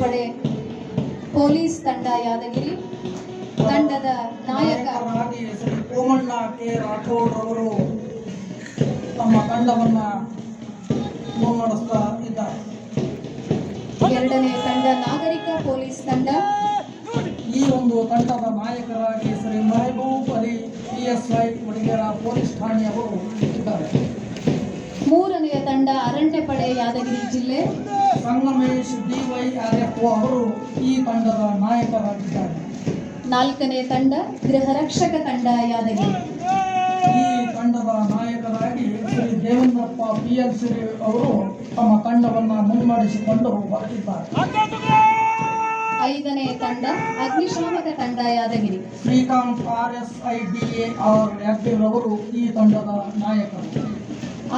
ಪಡೆ ಪೊಲೀಸ್ ತಂಡ ಯಾದಗಿರಿ ತಂಡದ ನಾಯಕ ಕೋಮಣ್ಣ ಕೆ ರಾಠೋಡ್ ಅವರು ತಮ್ಮ ತಂಡವನ್ನ ಮುನ್ನಡೆಸ್ತಾ ಇದ್ದಾರೆ. ಎರಡನೇ ತಂಡ ನಾಗರಿಕ ಪೊಲೀಸ್ ತಂಡ. ಈ ಒಂದು ತಂಡದ ನಾಯಕರಾಗಿ Shri Mehboob Ali P S I Wadagera police ಠಾಣೆಯವರು ಇದ್ದಾರೆ. ಮೂರನೆಯ ತಂಡ ಅರಣ್ಯ ಪಡೆ ಯಾದಗಿರಿ ಜಿಲ್ಲೆ. ಸಂಗಮೇಶ್ ಡಿ ವೈ ಅವರು ಈ ತಂಡದ ನಾಯಕರಾಗಿದ್ದಾರೆ. ನಾಲ್ಕನೇ ತಂಡ ಗೃಹ ರಕ್ಷಕ ತಂಡ ಯಾದಗಿರಿ. ಈ ತಂಡದ ನಾಯಕರಾಗಿ ಶ್ರೀ ದೇವೇಂದ್ರಪ್ಪ ಪಿ ಎಲ್ ಸಿರಿ ಅವರು ತಮ್ಮ ತಂಡವನ್ನು ಮುನ್ನಡೆಸಿಕೊಂಡು ಬರುತ್ತಿದ್ದಾರೆ ಐದನೇ ತಂಡ ಅಗ್ನಿಶಾಮಕ ತಂಡ Yadgir. Srikanth R S I D A R ಯಾದಗಿರವರು ಈ ತಂಡದ ನಾಯಕರು.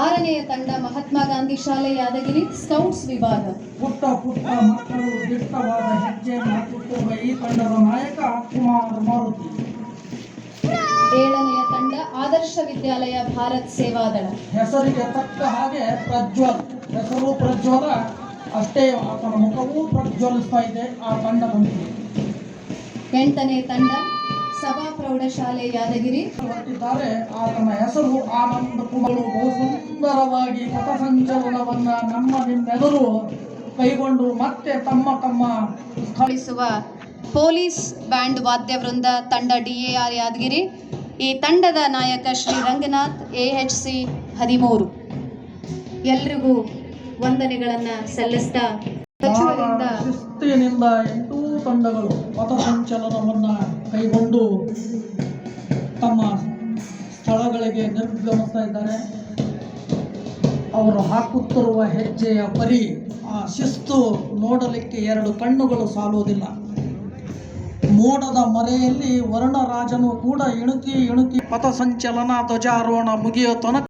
ಆರನೆಯ ತಂಡ ಮಹಾತ್ಮ ಗಾಂಧಿ ಶಾಲೆ ಯಾದಗಿರಿ ಸ್ಕೌಟ್ಸ್ ವಿಭಾಗ. ಪುಟ್ಟ ಪುಟ್ಟ ಮಕ್ಕಳು ದಿಟ್ಟವಾದ ಹೆಜ್ಜೆಯನ್ನು ಹಾಕುತ್ತಿರುವ ಈ ತಂಡದ ನಾಯಕ ಕುಮಾರ್ ಮಾರುತಿ. ಏಳನೆಯ ತಂಡ ಆದರ್ಶ ವಿದ್ಯಾಲಯ ಭಾರತ್ ಸೇವಾದಳ. ಹೆಸರಿಗೆ ತಕ್ಕ ಹಾಗೆ ಪ್ರಜ್ವಲ್ ಹೆಸರು ಪ್ರಜ್ವಲ ಅಷ್ಟೇ ಆತನ ಮುಖವೂ ಪ್ರಜ್ವಲಿಸ್ತಾ ಇದೆ ಆ ತಂಡ ಬಂದಿದೆ ಎಂಟನೇ ತಂಡ ಸಭಾ ಪ್ರೌಢಶಾಲೆ ಯಾದಗಿರಿ. ಬರ್ತಿದ್ದಾರೆ ಆತನ ಹೆಸರು ಆನಂದ ಕುಮಾರ್ ಬಹು ಸುಂದರವಾಗಿ ಪಥಸಂಚಲನವನ್ನ ನಮ್ಮ ನಿಮ್ಮೆದುರು ಕೈಗೊಂಡು ಮತ್ತೆ ತಮ್ಮ ತಮ್ಮ ಸ್ಥಳ ಸ್ಥಳಿಸುವ ಪೊಲೀಸ್ ಬ್ಯಾಂಡ್ ವಾದ್ಯವೃಂದ ತಂಡ ಡಿಎಆರ್ ಯಾದಗಿರಿ. ಈ ತಂಡದ ನಾಯಕ Shri Ranganath A H C ಹದಿಮೂರು. ಎಲ್ರಿಗೂ ವಂದನೆಗಳನ್ನ ಸಲ್ಲಿಸ್ತಾ ಸಚಿವರಿಂದ ಶಿಸ್ತಿನಿಂದ ಎಂಟೂ ತಂಡಗಳು ಪಥಸಂಚಲನವನ್ನ ಕೈಗೊಂಡು ತಮ್ಮ ಸ್ಥಳಗಳಿಗೆ ನಿರ್ಗಮಿಸ್ತಾ ಇದ್ದಾರೆ ಅವರು ಹಾಕುತ್ತಿರುವ ಹೆಜ್ಜೆಯ ಪರಿ ಆ ಶಿಸ್ತು ನೋಡಲಿಕ್ಕೆ ಎರಡು ಕಣ್ಣುಗಳು ಸಾಲುವುದಿಲ್ಲ. ಮೋಡದ ಮರೆಯಲ್ಲಿ ವರ್ಣರಾಜನು ಕೂಡ ಇಣುಕಿ ಇಣುಕಿ ಪಥಸಂಚಲನ ಧ್ವಜಾರೋಹಣ ಮುಗಿಯೋ ತನಕ